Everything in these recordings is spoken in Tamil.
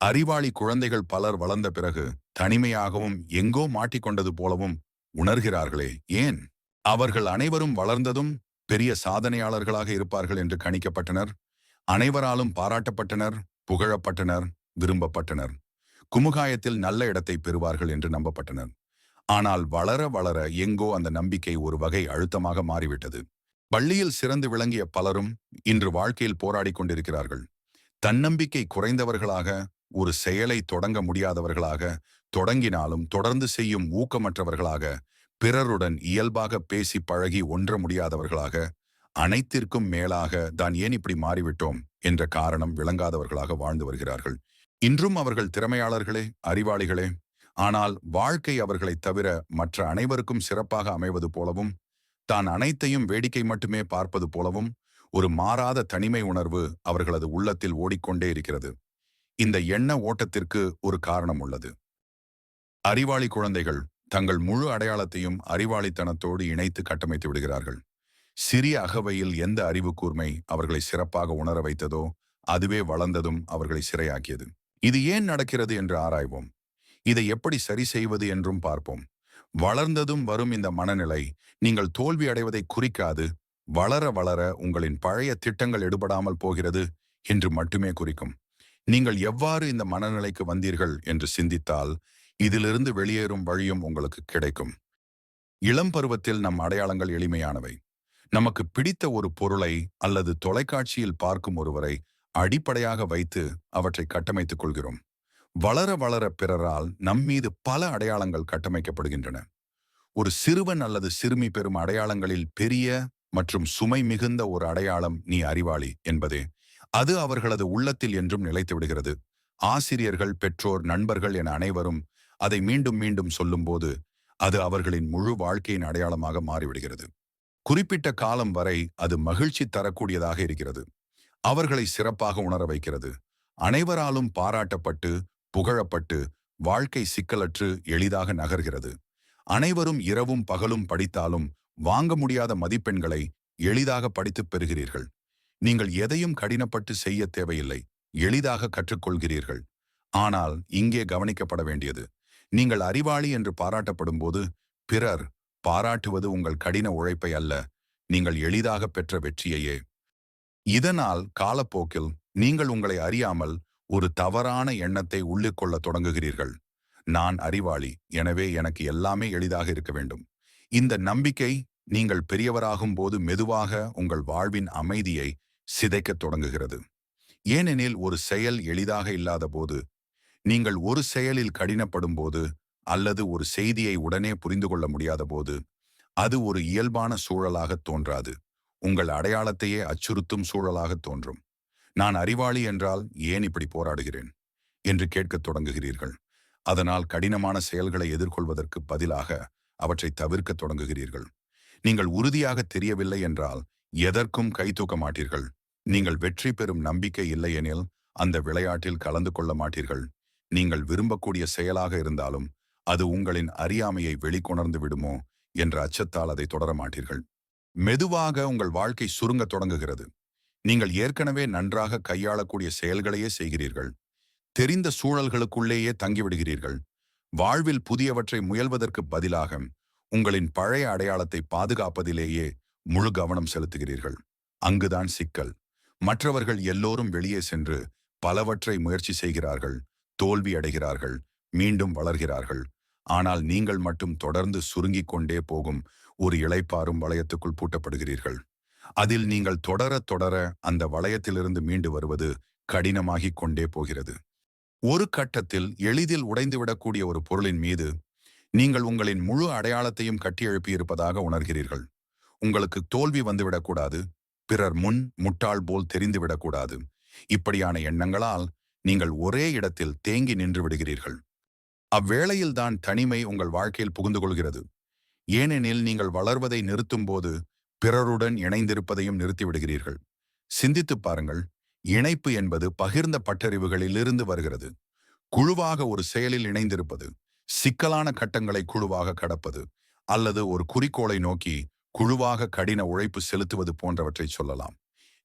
அறிவாளி குழந்தைகள் பலர் வளர்ந்த பிறகு தனிமையாகவும் எங்கோ மாட்டிக்கொண்டது போலவும் உணர்கிறார்களே ஏன்? அவர்கள் அனைவரும் வளர்ந்ததும் பெரிய சாதனையாளர்களாக இருப்பார்கள் என்று கணிக்கப்பட்டனர். அனைவராலும் பாராட்டப்பட்டனர் புகழப்பட்டனர் விரும்பப்பட்டனர். குமுகாயத்தில் நல்ல இடத்தை பெறுவார்கள் என்று நம்பப்பட்டனர். ஆனால் வளர வளர எங்கோ அந்த நம்பிக்கை ஒரு வகை அழுத்தமாக மாறிவிட்டது. பள்ளியில் சிறந்து விளங்கிய பலரும் இன்று வாழ்க்கையில் போராடிக் கொண்டிருக்கிறார்கள். தன்னம்பிக்கை குறைந்தவர்களாக ஒரு செயலை தொடங்க முடியாதவர்களாக தொடங்கினாலும் தொடர்ந்து செய்யும் ஊக்கமற்றவர்களாக பிறருடன் இயல்பாக பேசி பழகி ஒன்ற முடியாதவர்களாக அனைத்திற்கும் மேலாக தான் ஏன் இப்படி மாறிவிட்டோம் என்ற காரணம் விளங்காதவர்களாக வாழ்ந்து வருகிறார்கள். இன்றும் அவர்கள் திறமையாளர்களே அறிவாளிகளே ஆனால் வாழ்க்கை அவர்களைத் தவிர மற்ற அனைவருக்கும் சிறப்பாக அமைவது போலவும் தான் அனைத்தையும் வேடிக்கை மட்டுமே பார்ப்பது போலவும் ஒரு மாறாத தனிமை உணர்வு அவர்களது உள்ளத்தில் ஓடிக்கொண்டே இருக்கிறது. இந்த எண்ண ஓட்டத்திற்கு ஒரு காரணம் உள்ளது. அறிவாளி குழந்தைகள் தங்கள் முழு அடையாளத்தையும் அறிவாளித்தனத்தோடு இணைத்து கட்டமைத்து விடுகிறார்கள். சிறிய அகவையில் எந்த அறிவு கூர்மை அவர்களை சிறப்பாக உணர வைத்ததோ அதுவே வளர்ந்ததும் அவர்களை சிறையாக்கியது. இது ஏன் நடக்கிறது என்று ஆராய்வோம். இதை எப்படி சரி செய்வது என்றும் பார்ப்போம். வளர்ந்ததும் வரும் இந்த மனநிலை நீங்கள் தோல்வி அடைவதை குறிக்காது வளர வளர உங்களின் பழைய திட்டங்கள் எடுபடாமல் போகிறது என்று மட்டுமே குறிக்கும். நீங்கள் எவ்வாறு இந்த மனநிலைக்கு வந்தீர்கள் என்று சிந்தித்தால் இதிலிருந்து வெளியேறும் வழியும் உங்களுக்கு கிடைக்கும். இளம் பருவத்தில் நம் அடையாளங்கள் எளிமையானவை. நமக்கு பிடித்த ஒரு பொருளை அல்லது தொலைக்காட்சியில் பார்க்கும் ஒருவரை அடிப்படையாக வைத்து அவற்றை கட்டமைத்துக் கொள்கிறோம். வளர வளர பிறரால் நம்மீது பல அடையாளங்கள் கட்டமைக்கப்படுகின்றன. ஒரு சிறுவன் அல்லது சிறுமி பெறும் அடையாளங்களில் பெரிய மற்றும் சுமை மிகுந்த ஒரு அடையாளம் நீ அறிவாளி என்பதே. அது அவர்களது உள்ளத்தில் என்றும் நிலைத்து விடுகிறது. ஆசிரியர்கள் பெற்றோர் நண்பர்கள் என அனைவரும் அதை மீண்டும் மீண்டும் சொல்லும்போது அது அவர்களின் முழு வாழ்க்கையின் அடையாளமாக மாறிவிடுகிறது. குறிப்பிட்ட காலம் வரை அது மகிழ்ச்சி தரக்கூடியதாக இருக்கிறது. அவர்களை சிறப்பாக உணர வைக்கிறது. அனைவராலும் பாராட்டப்பட்டு புகழப்பட்டு வாழ்க்கை சிக்கலற்று எளிதாக நகர்கிறது. அனைவரும் இரவும் பகலும் படித்தாலும் வாங்க முடியாத மதிப்பெண்களை எளிதாக படித்துப் பெறுகிறீர்கள். நீங்கள் எதையும் கடினப்பட்டு செய்ய தேவையில்லை. எளிதாக கற்றுக்கொள்கிறீர்கள். ஆனால் இங்கே கவனிக்கப்பட வேண்டியது. நீங்கள் அறிவாளி என்று பாராட்டப்படும் போது பிறர் பாராட்டுவது உங்கள் கடின உழைப்பை அல்ல. நீங்கள் எளிதாக பெற்ற வெற்றியையே. இதனால் காலப்போக்கில் நீங்கள் உங்களை அறியாமல் ஒரு தவறான எண்ணத்தை உள்ளிக்கொள்ள தொடங்குகிறீர்கள். நான் அறிவாளி. எனவே எனக்கு எல்லாமே எளிதாக இருக்க வேண்டும். இந்த நம்பிக்கை நீங்கள் பெரியவராகும் போது மெதுவாக உங்கள் வாழ்வின் அமைதியை சிதைக்கத் தொடங்குகிறது. ஏனெனில் ஒரு செயல் எளிதாக இல்லாத போது நீங்கள் ஒரு செயலில் கடினப்படும் போது அல்லது ஒரு செய்தியை உடனே புரிந்து கொள்ள முடியாத போது அது ஒரு இயல்பான சூழலாக தோன்றாது. உங்கள் அடையாளத்தையே அச்சுறுத்தும் சூழலாக தோன்றும். நான் அறிவாளி என்றால் ஏன் இப்படி போராடுகிறேன்? என்று கேட்கத் தொடங்குகிறீர்கள். அதனால் கடினமான செயல்களை எதிர்கொள்வதற்கு பதிலாக அவற்றை தவிர்க்கத் தொடங்குகிறீர்கள். நீங்கள் உறுதியாக தெரியவில்லை என்றால் எதற்கும் கை தூக்க மாட்டீர்கள். நீங்கள் வெற்றி பெறும் நம்பிக்கை இல்லையெனில் அந்த விளையாட்டில் கலந்து கொள்ள மாட்டீர்கள். நீங்கள் விரும்பக்கூடிய செயலாக இருந்தாலும் அது உங்களின் அறியாமையை வெளிக்கொணர்ந்து விடுமோ என்ற அச்சத்தால் அதை தொடர மாட்டீர்கள். மெதுவாக உங்கள் வாழ்க்கை சுருங்கத் தொடங்குகிறது. நீங்கள் ஏற்கனவே நன்றாக கையாளக்கூடிய செயல்களையே செய்கிறீர்கள். தெரிந்த சூழல்களுக்குள்ளேயே தங்கிவிடுகிறீர்கள். வாழ்வில் புதியவற்றை முயல்வதற்கு பதிலாக உங்களின் பழைய அடையாளத்தை பாதுகாப்பதிலேயே முழு கவனம் செலுத்துகிறீர்கள். அங்குதான் சிக்கல். மற்றவர்கள் எல்லோரும் வெளியே சென்று பலவற்றை முயற்சி செய்கிறார்கள் தோல்வி அடைகிறார்கள் மீண்டும் வளர்கிறார்கள். ஆனால் நீங்கள் மட்டும் தொடர்ந்து சுருங்கிக் கொண்டே போகும் ஒரு இளைப்பாறும் வளையத்துக்குள் பூட்டப்படுகிறீர்கள். அதில் நீங்கள் தொடர தொடர அந்த வளையத்திலிருந்து மீண்டு வருவது கடினமாகிக் கொண்டே போகிறது. ஒரு கட்டத்தில் எளிதில் உடைந்துவிடக்கூடிய ஒரு பொருளின் மீது நீங்கள் உங்களின் முழு அடையாளத்தையும் கட்டியெழுப்பியிருப்பதாக உணர்கிறீர்கள். உங்களுக்கு தோல்வி வந்துவிடக்கூடாது. பிறர் முன் முட்டாள் போல் தெரிந்துவிடக்கூடாது. இப்படியான எண்ணங்களால் நீங்கள் ஒரே இடத்தில் தேங்கி நின்று விடுகிறீர்கள். அவ்வேளையில்தான் தனிமை உங்கள் வாழ்க்கையில் புகுந்து கொள்கிறது. ஏனெனில் நீங்கள் வளர்வதை நிறுத்தும்போது பிறருடன் இணைந்திருப்பதையும் நிறுத்திவிடுகிறீர்கள் சிந்தித்துப் பாருங்கள் இணைப்பு என்பது பகிர்ந்த பட்டறிவுகளிலிருந்து வருகிறது. குழுவாக ஒரு செயலில் இணைந்திருப்பது சிக்கலான கட்டங்களை குழுவாக கடப்பது அல்லது ஒரு குறிக்கோளை நோக்கி குழுவாக கடின உழைப்பு செலுத்துவது போன்றவற்றை சொல்லலாம்.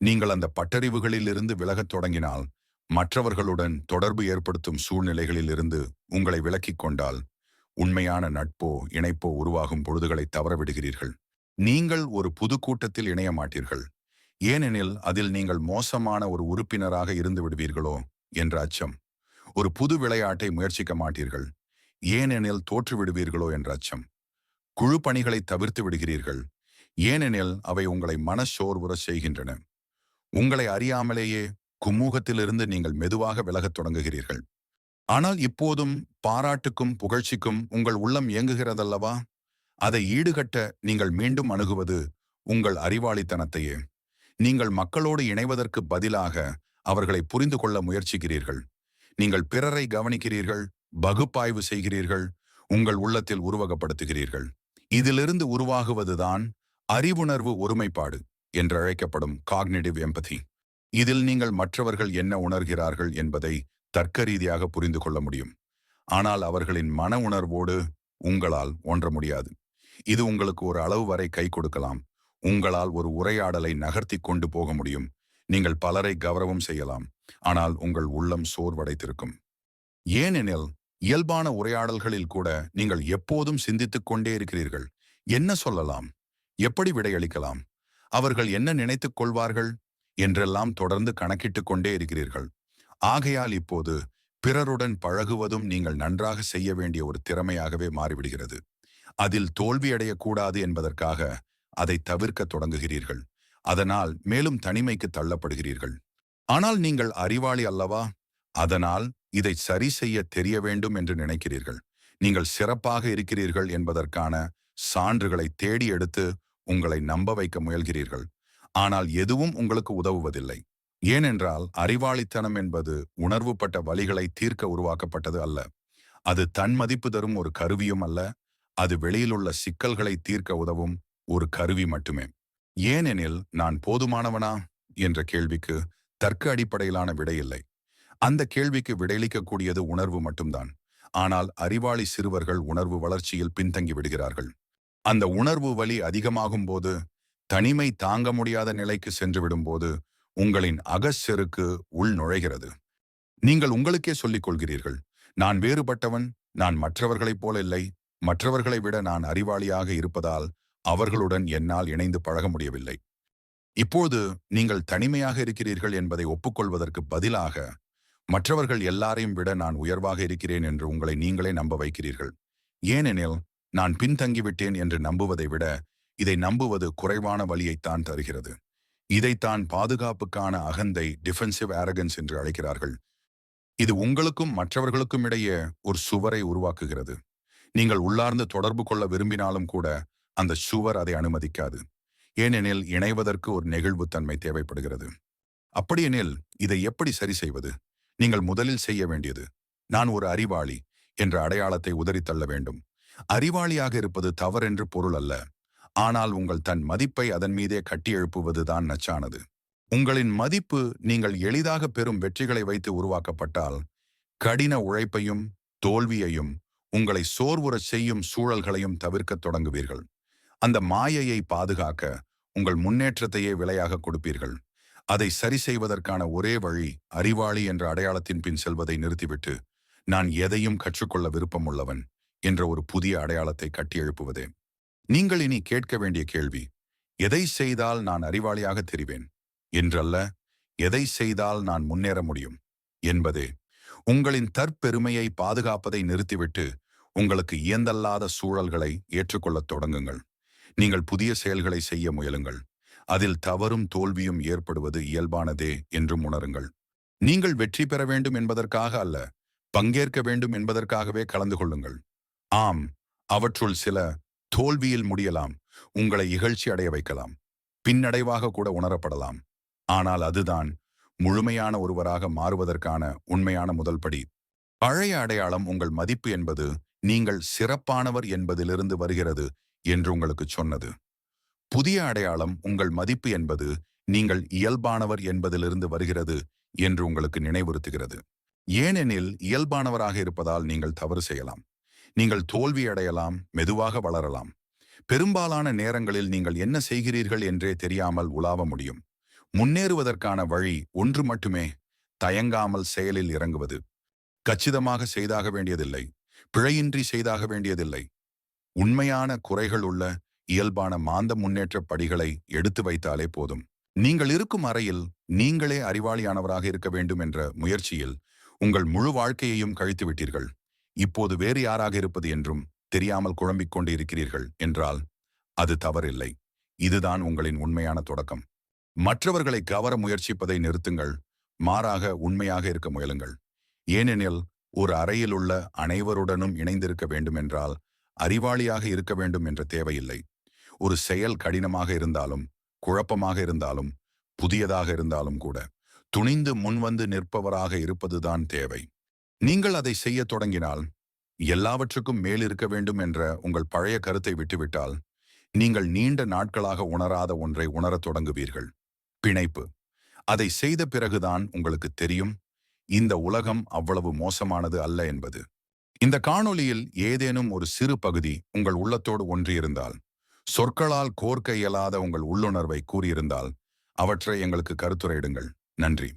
நீங்கள் அந்த பட்டறிவுகளில் இருந்து விலகத் தொடங்கினால் மற்றவர்களுடன் தொடர்பு ஏற்படுத்தும் சூழ்நிலைகளில் இருந்து உங்களை விலக்கிக் கொண்டால் உண்மையான நட்போ இணைப்போ உருவாகும் பொழுதுகளை தவறவிடுகிறீர்கள். நீங்கள் ஒரு புது கூட்டத்தில் இணைய மாட்டீர்கள். ஏனெனில் அதில் நீங்கள் மோசமான ஒரு உறுப்பினராக இருந்து விடுவீர்களோ என்ற அச்சம். ஒரு புது விளையாட்டை முயற்சிக்க மாட்டீர்கள். ஏனெனில் தோற்றுவிடுவீர்களோ என்ற அச்சம். குழு பணிகளை தவிர்த்து விடுகிறீர்கள். ஏனெனில் அவை உங்களை மனச்சோர்வுற செய்கின்றன. உங்களை அறியாமலேயே கும்மூகத்திலிருந்து நீங்கள் மெதுவாக விலகத் தொடங்குகிறீர்கள். ஆனால் இப்போதும் பாராட்டுக்கும் புகழ்ச்சிக்கும் உங்கள் உள்ளம் இயங்குகிறதல்லவா? அதை ஈடுகட்ட நீங்கள் மீண்டும் அணுகுவது உங்கள் அறிவாளித்தனத்தையே. நீங்கள் மக்களோடு இணைவதற்கு பதிலாக அவர்களை புரிந்து கொள்ள முயற்சிக்கிறீர்கள். நீங்கள் பிறரை கவனிக்கிறீர்கள் பகுப்பாய்வு செய்கிறீர்கள் உங்கள் உள்ளத்தில் உருவகப்படுத்துகிறீர்கள். இதிலிருந்து உருவாகுவதுதான் அறிவுணர்வு ஒருமைப்பாடு என்று அழைக்கப்படும் காக்னிட்டிவ் எம்பதி இதில் நீங்கள் மற்றவர்கள் என்ன உணர்கிறார்கள் என்பதை தர்க்க ரீதியாக புரிந்து கொள்ள முடியும். ஆனால் அவர்களின் மன உணர்வோடு உங்களால் ஒன்ற முடியாது. இது உங்களுக்கு ஒரு அளவு வரை கை கொடுக்கலாம். உங்களால் ஒரு உரையாடலை நகர்த்தி கொண்டு போக முடியும். நீங்கள் பலரை கௌரவம் செய்யலாம். ஆனால் உங்கள் உள்ளம் சோர்வடைத்திருக்கும் ஏனெனில் இயல்பான உரையாடல்களில் கூட நீங்கள் எப்போதும் சிந்தித்துக் கொண்டே இருக்கிறீர்கள். என்ன சொல்லலாம்? எப்படி விடையளிக்கலாம்? அவர்கள் என்ன நினைத்துக் கொள்வார்கள்? என்றெல்லாம் தொடர்ந்து கணக்கிட்டுக் கொண்டே இருக்கிறீர்கள். ஆகையால் இப்போது பிறருடன் பழகுவதும் நீங்கள் நன்றாக செய்ய வேண்டிய ஒரு திறமையாகவே மாறிவிடுகிறது. அதில் தோல்வியடையக்கூடாது என்பதற்காக அதை தவிர்க்க தொடங்குகிறீர்கள். அதனால் மேலும் தனிமைக்கு தள்ளப்படுகிறீர்கள். ஆனால் நீங்கள் அறிவாளி அல்லவா? அதனால் இதை சரி செய்ய தெரிய வேண்டும் என்று நினைக்கிறீர்கள். நீங்கள் சிறப்பாக இருக்கிறீர்கள் என்பதற்கான சான்றுகளை தேடி எடுத்து உங்களை நம்ப வைக்க முயல்கிறீர்கள். ஆனால் எதுவும் உங்களுக்கு உதவுவதில்லை. ஏனென்றால் அறிவாளித்தனம் என்பது உணர்வுப்பட்ட வழிகளை தீர்க்க உருவாக்கப்பட்டது அல்ல. அது தன்மதிப்பு தரும் ஒரு கருவியும் அல்ல. அது வெளியிலுள்ள சிக்கல்களை தீர்க்க உதவும் ஒரு கருவி மட்டுமே. ஏனெனில் நான் போதுமானவனா? என்ற கேள்விக்கு தர்க்க அடிப்படையிலான விடையில்லை அந்த கேள்விக்கு விடையளிக்கக்கூடியது உணர்வு மட்டும்தான். ஆனால் அறிவாளி சிறுவர்கள் உணர்வு வளர்ச்சியில் பின்தங்கி விடுகிறார்கள். அந்த உணர்வு வலி அதிகமாகும் போது தனிமை தாங்க முடியாத நிலைக்கு சென்றுவிடும் போது உங்களின் அகச்செருக்கு உள் நுழைகிறது. நீங்கள் உங்களுக்கே சொல்லிக் கொள்கிறீர்கள் நான் வேறுபட்டவன் நான் மற்றவர்களைப் போல இல்லை மற்றவர்களை விட நான் அறிவாளியாக இருப்பதால் அவர்களுடன் என்னால் இணைந்து பழக முடியவில்லை. இப்போது நீங்கள் தனிமையாக இருக்கிறீர்கள் என்பதை ஒப்புக்கொள்வதற்கு பதிலாக மற்றவர்கள் எல்லாரையும் விட நான் உயர்வாக இருக்கிறேன் என்று உங்களை நீங்களே நம்ப வைக்கிறீர்கள். ஏனெனில் நான் பின்தங்கிவிட்டேன் என்று நம்புவதை விட இதை நம்புவது குறைவான வழியைத்தான் தருகிறது. இதைத்தான் பாதுகாப்புக்கான அகந்தை டிஃபென்சிவ் ஆரகன்ஸ் என்று அழைக்கிறார்கள். இது உங்களுக்கும் மற்றவர்களுக்கும் இடையே ஒரு சுவரை உருவாக்குகிறது. நீங்கள் உள்ளார்ந்து தொடர்பு கொள்ள விரும்பினாலும் கூட அந்த சுவர் அதை அனுமதிக்காது. ஏனெனில் இணைவதற்கு ஒரு நெகிழ்வுத்தன்மை தேவைப்படுகிறது. அப்படியெனில் இதை எப்படி சரி செய்வது? நீங்கள் முதலில் செய்ய வேண்டியது நான் ஒரு அறிவாளி என்ற அடையாளத்தை உதறித்தள்ள வேண்டும். அறிவாளியாக இருப்பது தவறென்று பொருள் அல்ல. ஆனால் உங்கள் தன் மதிப்பை அதன் மீதே கட்டியெழுப்புவதுதான் நச்சானது. உங்களின் மதிப்பு நீங்கள் எளிதாக பெறும் வெற்றிகளை வைத்து உருவாக்கப்பட்டால் கடின உழைப்பையும் தோல்வியையும் உங்களை சோர்வுறச் செய்யும் சூழல்களையும் தவிர்க்கத் தொடங்குவீர்கள். அந்த மாயையை பாதுகாக்க உங்கள் முன்னேற்றத்தையே விலையாக கொடுப்பீர்கள். அதை சரி செய்வதற்கான ஒரே வழி அறிவாளி என்ற அடையாளத்தின் பின் செல்வதை நிறுத்திவிட்டு நான் எதையும் கற்றுக்கொள்ள விருப்பமுள்ளவன் என்ற ஒரு புதிய அடையாளத்தை கட்டியெழுப்புவதே நீங்கள் இனி கேட்க வேண்டிய கேள்வி எதை செய்தால் நான் அறிவாளியாக தெரிவேன்? என்றல்ல எதை செய்தால் நான் முன்னேற முடியும்? என்பதே. உங்களின் தற்பெருமையை பாதுகாப்பதை நிறுத்திவிட்டு உங்களுக்கு இயந்தல்லாத சூழல்களை ஏற்றுக்கொள்ளத் தொடங்குங்கள். நீங்கள் புதிய செயல்களை செய்ய முயலுங்கள். அதில் தவறும் தோல்வியும் ஏற்படுவது இயல்பானதே என்றும் உணருங்கள். நீங்கள் வெற்றி பெற வேண்டும் என்பதற்காக அல்ல பங்கேற்க வேண்டும் என்பதற்காகவே கலந்து கொள்ளுங்கள். ஆம் அவற்றுள் சில தோல்வியில் முடியலாம் உங்களை இகழ்ச்சி அடைய வைக்கலாம் பின்னடைவாக கூட உணரப்படலாம். ஆனால் அதுதான் முழுமையான ஒருவராக மாறுவதற்கான உண்மையான முதல் படி. பழைய அடையாளம் உங்கள் மதிப்பு என்பது நீங்கள் சிறப்பானவர் என்பதிலிருந்து வருகிறது என்று உங்களுக்கு சொன்னது. புதிய அடையாளம் உங்கள் மதிப்பு என்பது நீங்கள் இயல்பானவர் என்பதிலிருந்து வருகிறது என்று உங்களுக்கு நினைவுறுத்துகிறது. ஏனெனில் இயல்பானவராக இருப்பதால் நீங்கள் தவறு செய்யலாம். நீங்கள் தோல்வி அடையலாம் மெதுவாக வளரலாம். பெரும்பாலான நேரங்களில் நீங்கள் என்ன செய்கிறீர்கள் என்றே தெரியாமல் உலாவ முடியும். முன்னேறுவதற்கான வழி ஒன்று மட்டுமே தயங்காமல் செயலில் இறங்குவது. கச்சிதமாக செய்தாக வேண்டியதில்லை. பிழையின்றி செய்தாக வேண்டியதில்லை. உண்மையான குறைகள் உள்ள இயல்பான மாந்த முன்னேற்ற படிகளை எடுத்து வைத்தாலே போதும். நீங்கள் இருக்கும் அறையில் நீங்களே அறிவாளியானவராக இருக்க வேண்டும் என்ற முயற்சியில் உங்கள் முழு வாழ்க்கையையும் கழித்து விட்டீர்கள். இப்போது வேறு யாராக இருப்பது என்றும் தெரியாமல் குழம்பிக் கொண்டு இருக்கிறீர்கள் என்றால் அது தவறில்லை. இதுதான் உங்களின் உண்மையான தொடக்கம். மற்றவர்களை கவர முயற்சிப்பதை நிறுத்துங்கள். மாறாக உண்மையாக இருக்க முயலுங்கள். ஏனெனில் ஒரு அறையில் உள்ள அனைவருடனும் இணைந்திருக்க வேண்டுமென்றால் அறிவாளியாக இருக்க வேண்டும் என்ற தேவையில்லை. ஒரு செயல் கடினமாக இருந்தாலும் குழப்பமாக இருந்தாலும் புதியதாக இருந்தாலும் கூட துணிந்து முன்வந்து நிற்பவராக இருப்பதுதான் தேவை. நீங்கள் அதை செய்யத் தொடங்கினால் எல்லாவற்றுக்கும் மேல் இருக்க வேண்டும் என்ற உங்கள் பழைய கருத்தை விட்டுவிட்டால் நீங்கள் நீண்ட நாட்களாக உணராத ஒன்றை உணரத் தொடங்குவீர்கள். பிணைப்பு. அதை செய்த பிறகுதான் உங்களுக்கு தெரியும் இந்த உலகம் அவ்வளவு மோசமானது அல்ல என்பது. இந்த காணொளியில் ஏதேனும் ஒரு சிறு பகுதி உங்கள் உள்ளத்தோடு ஒன்றியிருந்தால் சொற்களால் கோர்க்க இயலாத உங்கள் உள்ளுணர்வை கூறியிருந்தால் அவற்றை எங்களுக்கு கருத்துரையிடுங்கள். நன்றி.